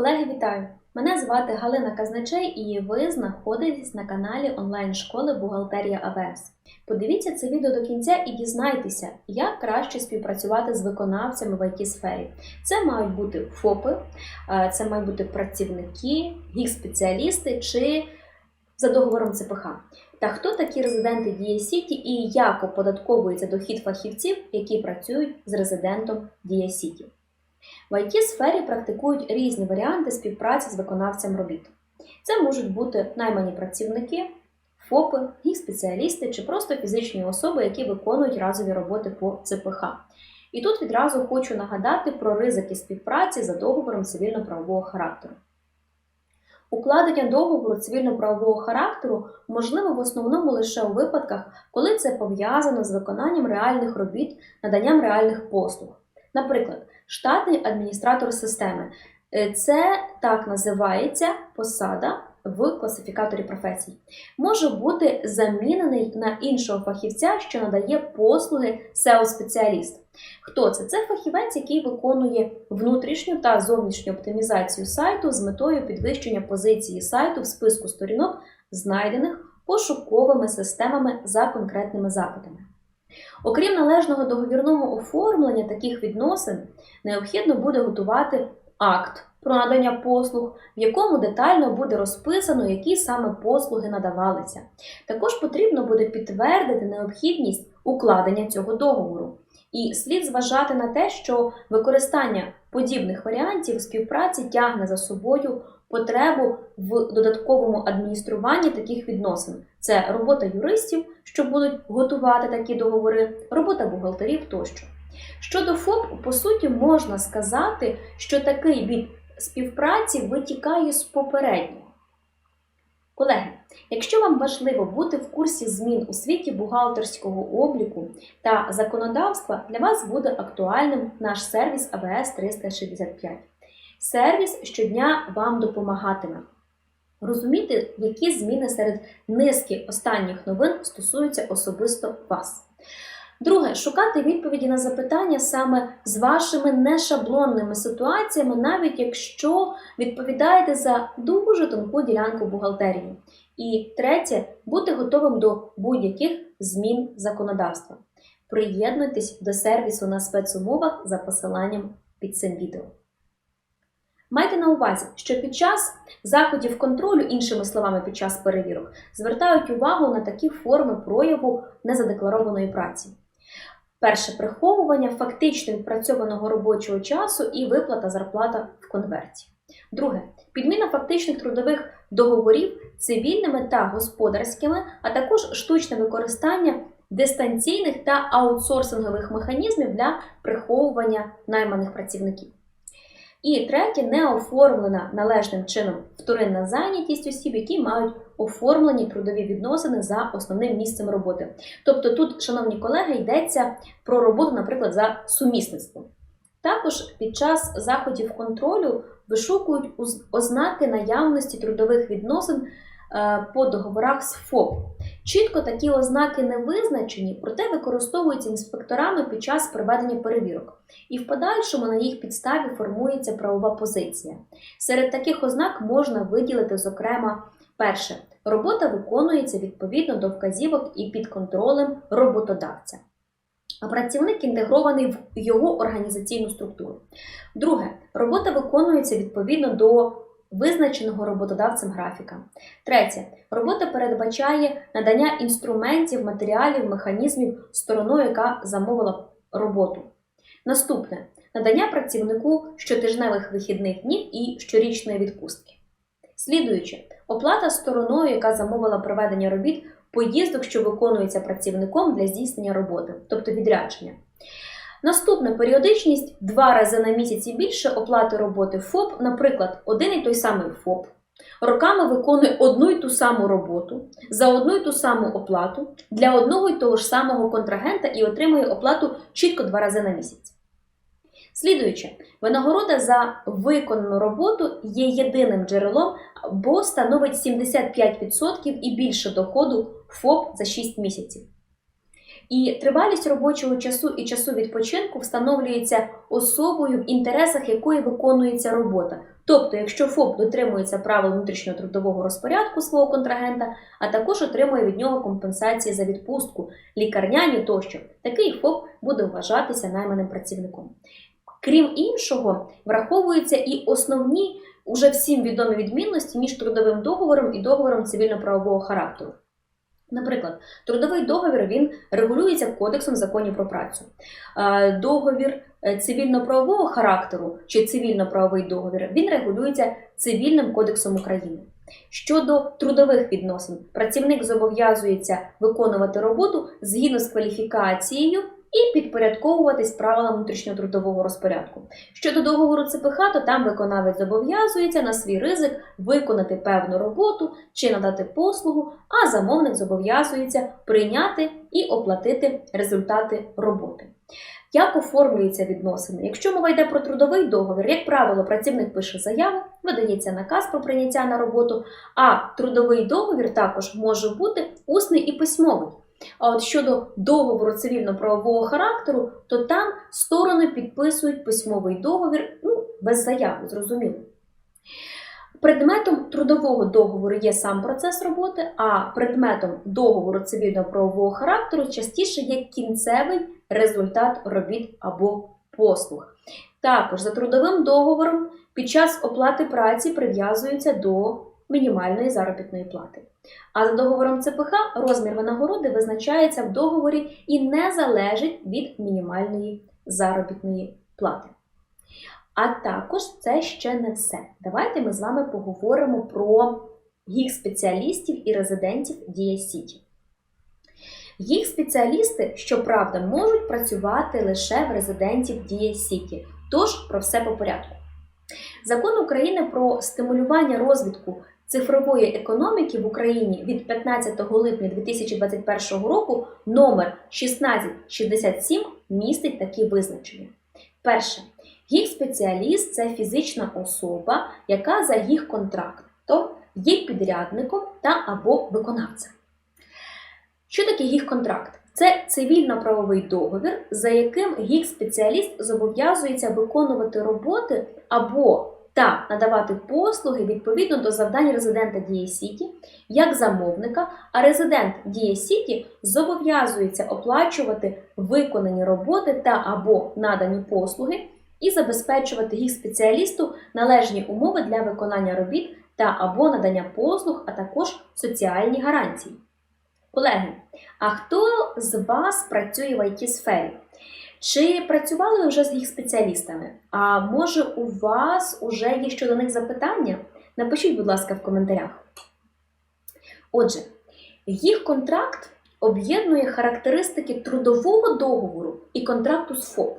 Колеги, вітаю! Мене звати Галина Казначей і ви знаходитесь на каналі онлайн-школи Бухгалтерія АВС. Подивіться це відео до кінця і дізнайтеся, як краще співпрацювати з виконавцями в it сфері Це мають бути ФОПи, це мають бути працівники, гік-спеціалісти чи за договором ЦПХ. Та хто такі резиденти Дія Сіті і як оподатковується дохід фахівців, які працюють з резидентом Дія Сіті? В it сфері практикують різні варіанти співпраці з виконавцем робіт. Це можуть бути наймані працівники, ФОПи, гік-спеціалісти чи просто фізичні особи, які виконують разові роботи по ЦПХ. І тут відразу хочу нагадати про ризики співпраці за договором цивільно-правового характеру. Укладення договору цивільно-правового характеру можливо в основному лише у випадках, коли це пов'язано з виконанням реальних робіт, наданням реальних послуг. Наприклад, штатний адміністратор системи Е, це так називається посада в класифікаторі професій. Може бути замінений на іншого фахівця, що надає послуги SEO-спеціаліст. Хто це? Це фахівець, який виконує внутрішню та зовнішню оптимізацію сайту з метою підвищення позиції сайту в списку сторінок, знайдених пошуковими системами за конкретними запитами. Окрім належного договірного оформлення таких відносин, необхідно буде готувати акт про надання послуг, в якому детально буде розписано, які саме послуги надавалися. Також потрібно буде підтвердити необхідність укладення цього договору. І слід зважати на те, що використання подібних варіантів співпраці тягне за собою потребу в додатковому адмініструванні таких відносин. Це робота юристів, що будуть готувати такі договори, робота бухгалтерів тощо. Щодо ФОП, по суті, можна сказати, що такий від співпраці витікає з попереднього. Колеги, якщо вам важливо бути в курсі змін у світі бухгалтерського обліку та законодавства, для вас буде актуальним наш сервіс АВС 365. Сервіс щодня вам допомагатиме розуміти, які зміни серед низки останніх новин стосуються особисто вас. Друге, шукати відповіді на запитання саме з вашими нешаблонними ситуаціями, навіть якщо відповідаєте за дуже тонку ділянку бухгалтерії. І третє, бути готовим до будь-яких змін законодавства. Приєднуйтесь до сервісу на спецумовах за посиланням під цим відео. Майте на увазі, що під час заходів контролю, іншими словами, під час перевірок, звертають увагу на такі форми прояву незадекларованої праці. Перше приховування фактично відпрацьованого робочого часу і виплата зарплата в конверті. Друге підміна фактичних трудових договорів цивільними та господарськими, а також штучне використання дистанційних та аутсорсингових механізмів для приховування найманих працівників. І третє, не оформлена належним чином вторинна зайнятість осіб, які мають оформлені трудові відносини за основним місцем роботи. Тобто тут, шановні колеги, йдеться про роботу, наприклад, за сумісництвом. Також під час заходів контролю вишукують ознаки наявності трудових відносин по договорах з ФОП. Чітко такі ознаки не визначені, проте використовуються інспекторами під час проведення перевірок, і в подальшому на їх підставі формується правова позиція. Серед таких ознак можна виділити, зокрема, перше, робота виконується відповідно до вказівок і під контролем роботодавця. А працівник інтегрований в його організаційну структуру. Друге, робота виконується відповідно до визначеного роботодавцем графіка. Третє. Робота передбачає надання інструментів, матеріалів, механізмів стороною, яка замовила роботу. Наступне надання працівнику щотижневих вихідних днів і щорічної відпустки. Слідуючи, оплата стороною, яка замовила проведення робіт, поїздок, що виконується працівником для здійснення роботи, тобто відрядження. Наступна періодичність два рази на місяць і більше оплати роботи ФОП, наприклад, один і той самий ФОП. Роками виконує одну й ту саму роботу за одну й ту саму оплату для одного й того ж самого контрагента і отримує оплату чітко два рази на місяць. Слідуючи, винагорода за виконану роботу є єдиним джерелом, бо становить 75% і більше доходу ФОП за 6 місяців. І тривалість робочого часу і часу відпочинку встановлюється особою, в інтересах якої виконується робота, Тобто, якщо ФОП дотримується правил внутрішнього трудового розпорядку свого контрагента, а також отримує від нього компенсації за відпустку, лікарняні тощо, такий ФОП буде вважатися найманим працівником. Крім іншого, враховуються і основні уже всім відомі відмінності між трудовим договором і договором цивільно-правового характеру. Наприклад, трудовий договір він регулюється Кодексом законів про працю. Договір е, цивільно-правового характеру чи цивільно-правовий договір він регулюється Цивільним кодексом України. Щодо трудових відносин, працівник зобов'язується виконувати роботу згідно з кваліфікацією і підпорядковуватись правилам внутрішнього трудового розпорядку. Щодо договору ЦПХ, то там виконавець зобов'язується на свій ризик виконати певну роботу чи надати послугу, а замовник зобов'язується прийняти і оплатити результати роботи. Як оформлюються відносини? Якщо мова йде про трудовий договір, як правило, працівник пише заяву, видається наказ про прийняття на роботу, а трудовий договір також може бути усний і письмовий. А от щодо договору цивільно-правового характеру, то там сторони підписують письмовий договір ну, без заяви, зрозуміло. Предметом трудового договору є сам процес роботи, а предметом договору цивільно-правового характеру частіше є кінцевий результат робіт або послуг. Також за трудовим договором під час оплати праці прив'язуються до мінімальної заробітної плати. А за договором ЦПХ розмір винагороди визначається в договорі і не залежить від мінімальної заробітної плати. А також це ще не все. Давайте ми з вами поговоримо про їх спеціалістів і резидентів Дія Сіті. Їх спеціалісти, щоправда, можуть працювати лише в резидентів Дія Сіті. Тож про все по порядку. Закон України про стимулювання розвитку цифрової економіки в Україні від 15 липня 2021 року номер 1667 містить такі визначення. Перше. Їх спеціаліст це фізична особа, яка за їх контрактом є підрядником та або виконавцем. Що таке їх контракт? Це цивільно-правовий договір, за яким їх спеціаліст зобов'язується виконувати роботи або та надавати послуги відповідно до завдань резидента Дія Сіті як замовника, а резидент Дія Сіті зобов'язується оплачувати виконані роботи та або надані послуги і забезпечувати їх спеціалісту належні умови для виконання робіт та або надання послуг, а також соціальні гарантії. Колеги, а хто з вас працює в it сфері Чи працювали ви вже з їх спеціалістами? А може у вас уже є щодо них запитання? Напишіть, будь ласка, в коментарях. Отже, їх контракт об'єднує характеристики трудового договору і контракту з ФОП.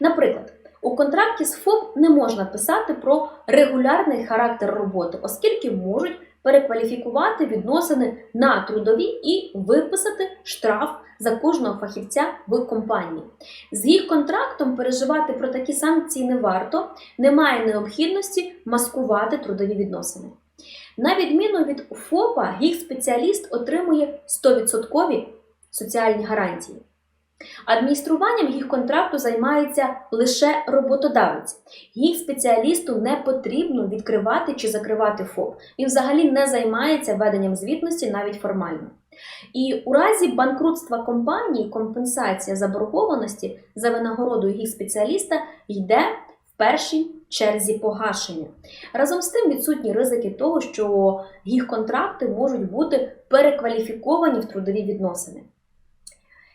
Наприклад, у контракті з ФОП не можна писати про регулярний характер роботи, оскільки можуть перекваліфікувати відносини на трудові і виписати штраф за кожного фахівця в компанії. З їх контрактом переживати про такі санкції не варто, немає необхідності маскувати трудові відносини. На відміну від ФОПа, їх спеціаліст отримує 100% соціальні гарантії. Адмініструванням їх контракту займається лише роботодавець. Їх спеціалісту не потрібно відкривати чи закривати ФОП. Він взагалі не займається веденням звітності навіть формально. І у разі банкрутства компанії компенсація заборгованості за винагородою їх спеціаліста йде в першій черзі погашення. Разом з тим відсутні ризики того, що їх контракти можуть бути перекваліфіковані в трудові відносини.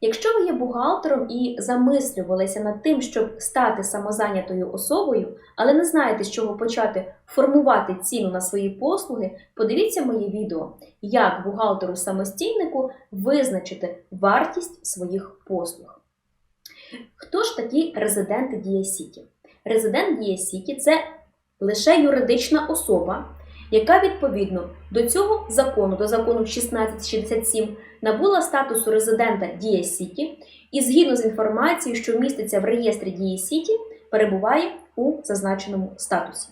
Якщо ви є бухгалтером і замислювалися над тим, щоб стати самозайнятою особою, але не знаєте, з чого почати формувати ціну на свої послуги, подивіться моє відео, як бухгалтеру-самостійнику визначити вартість своїх послуг. Хто ж такі резиденти Дія Сіті? Резидент Дія Сіті це лише юридична особа, яка відповідно до цього закону, до закону 1667, набула статусу резидента Дія Сіті і згідно з інформацією, що міститься в реєстрі Дія Сіті, перебуває у зазначеному статусі.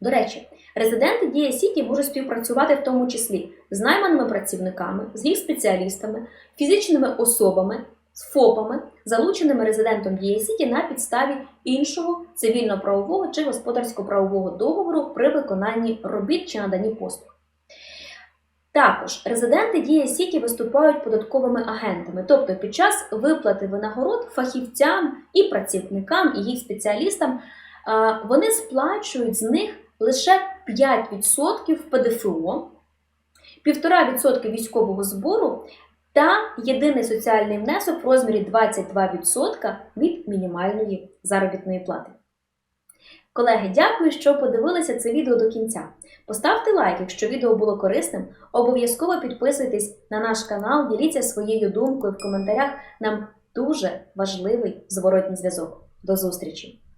До речі, резиденти Дія Сіті можуть співпрацювати в тому числі з найманими працівниками, з їх спеціалістами, фізичними особами, з ФОПами, залученими резидентом Дія на підставі іншого цивільно-правового чи господарсько-правового договору при виконанні робіт чи наданні послуг. Також резиденти Дія Сіті виступають податковими агентами, тобто під час виплати винагород фахівцям і працівникам і їх спеціалістам вони сплачують з них лише 5% ПДФО, 1,5% військового збору та єдиний соціальний внесок в розмірі 22% від мінімальної заробітної плати. Колеги, дякую, що подивилися це відео до кінця. Поставте лайк, якщо відео було корисним. Обов'язково підписуйтесь на наш канал, діліться своєю думкою в коментарях. Нам дуже важливий зворотній зв'язок. До зустрічі!